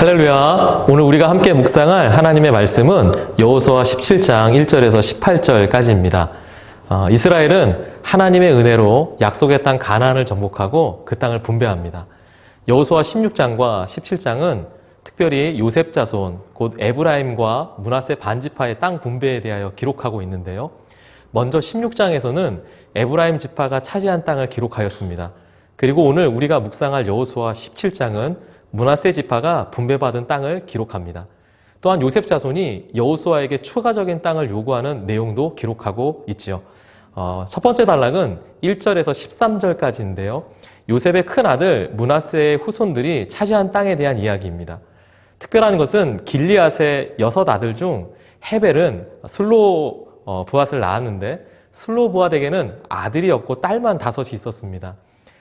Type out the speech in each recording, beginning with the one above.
할렐루야. 오늘 우리가 함께 묵상할 하나님의 말씀은 여호수아 17장 1절에서 18절까지입니다. 어, 이스라엘은 하나님의 은혜로 약속의 땅 가나안을 정복하고 그 땅을 분배합니다. 여호수아 16장과 17장은 특별히 요셉 자손 곧 에브라임과 문하세 반지파의 땅 분배에 대하여 기록하고 있는데요. 먼저 16장에서는 에브라임 지파가 차지한 땅을 기록하였습니다. 그리고 오늘 우리가 묵상할 여호수아 17장은 문하세 지파가 분배받은 땅을 기록합니다. 또한 요셉 자손이 여호수아에게 추가적인 땅을 요구하는 내용도 기록하고 있지요. 어, 첫 번째 단락은 1절에서 13절까지인데요. 요셉의 큰 아들 문하세의 후손들이 차지한 땅에 대한 이야기입니다. 특별한 것은 길리앗의 여섯 아들 중 헤벨은 슬로 어, 부앗을 낳았는데 슬로 부앗에게는 아들이 없고 딸만 다섯이 있었습니다.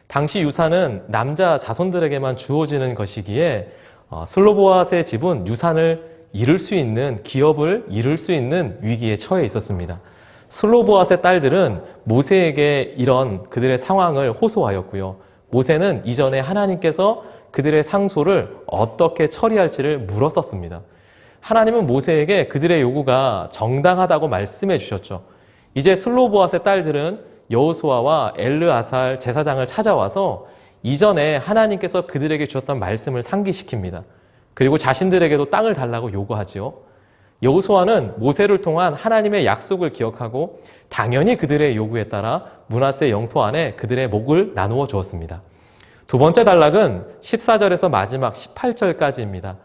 당시 유산은 남자 자손들에게만 주어지는 것이기에 어, 슬로보아스의 집은 유산을 잃을 수 있는 기업을 잃을 수 있는 위기에 처해 있었습니다. 슬로보아스의 딸들은 모세에게 이런 그들의 상황을 호소하였고요. 모세는 이전에 하나님께서 그들의 상소를 어떻게 처리할지를 물었었습니다. 하나님은 모세에게 그들의 요구가 정당하다고 말씀해 주셨죠. 이제 슬로보아스의 딸들은 여호수아와 엘르아살 제사장을 찾아와서 이전에 하나님께서 그들에게 주셨던 말씀을 상기시킵니다. 그리고 자신들에게도 땅을 달라고 요구하지요. 여호수아는 모세를 통한 하나님의 약속을 기억하고 당연히 그들의 요구에 따라 문하세 영토 안에 그들의 목을 나누어 주었습니다. 두 번째 단락은 14절에서 마지막 18절까지입니다.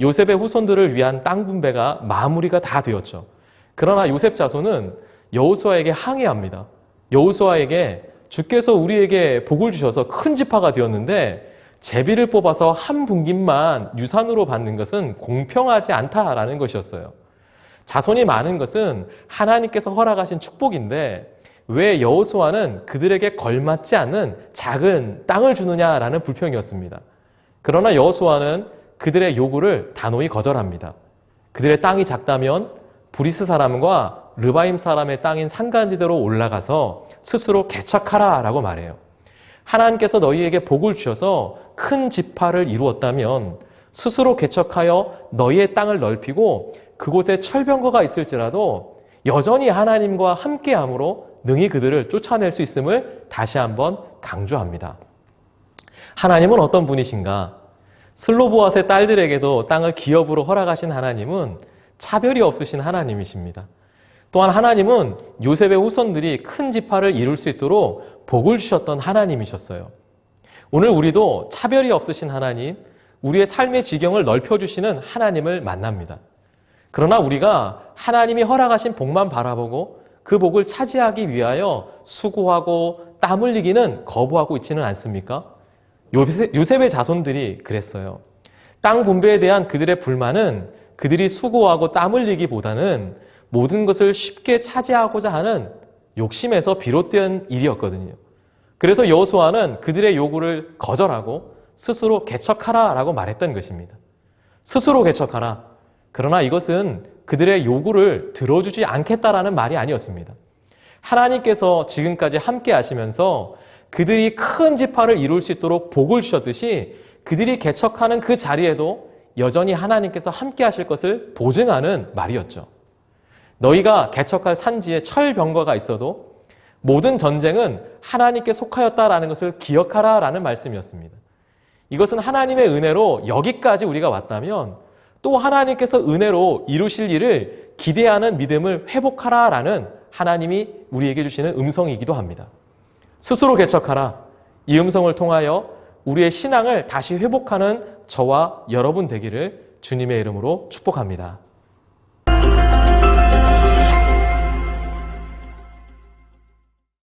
요셉의 후손들을 위한 땅 분배가 마무리가 다 되었죠. 그러나 요셉 자손은 여호수아에게 항의합니다. 여호수아에게 주께서 우리에게 복을 주셔서 큰 지파가 되었는데 제비를 뽑아서 한 분깃만 유산으로 받는 것은 공평하지 않다라는 것이었어요. 자손이 많은 것은 하나님께서 허락하신 축복인데 왜 여호수아는 그들에게 걸맞지 않는 작은 땅을 주느냐라는 불평이었습니다. 그러나 여호수아는 그들의 요구를 단호히 거절합니다. 그들의 땅이 작다면 브리스 사람과 르바임 사람의 땅인 산간지대로 올라가서 스스로 개척하라 라고 말해요. 하나님께서 너희에게 복을 주셔서 큰 지파를 이루었다면 스스로 개척하여 너희의 땅을 넓히고 그곳에 철병거가 있을지라도 여전히 하나님과 함께함으로 능히 그들을 쫓아낼 수 있음을 다시 한번 강조합니다. 하나님은 어떤 분이신가? 슬로보아스의 딸들에게도 땅을 기업으로 허락하신 하나님은 차별이 없으신 하나님이십니다. 또한 하나님은 요셉의 후손들이 큰 지파를 이룰 수 있도록 복을 주셨던 하나님이셨어요. 오늘 우리도 차별이 없으신 하나님, 우리의 삶의 지경을 넓혀주시는 하나님을 만납니다. 그러나 우리가 하나님이 허락하신 복만 바라보고 그 복을 차지하기 위하여 수고하고 땀 흘리기는 거부하고 있지는 않습니까? 요셉의 자손들이 그랬어요. 땅 분배에 대한 그들의 불만은 그들이 수고하고 땀 흘리기보다는 모든 것을 쉽게 차지하고자 하는 욕심에서 비롯된 일이었거든요. 그래서 여호수아는 그들의 요구를 거절하고 스스로 개척하라라고 말했던 것입니다. 스스로 개척하라. 그러나 이것은 그들의 요구를 들어주지 않겠다라는 말이 아니었습니다. 하나님께서 지금까지 함께 하시면서 그들이 큰 지파를 이룰 수 있도록 복을 주셨듯이 그들이 개척하는 그 자리에도 여전히 하나님께서 함께 하실 것을 보증하는 말이었죠. 너희가 개척할 산지에 철병거가 있어도 모든 전쟁은 하나님께 속하였다라는 것을 기억하라 라는 말씀이었습니다. 이것은 하나님의 은혜로 여기까지 우리가 왔다면 또 하나님께서 은혜로 이루실 일을 기대하는 믿음을 회복하라 라는 하나님이 우리에게 주시는 음성이기도 합니다. 스스로 개척하라. 이 음성을 통하여 우리의 신앙을 다시 회복하는 저와 여러분 되기를 주님의 이름으로 축복합니다.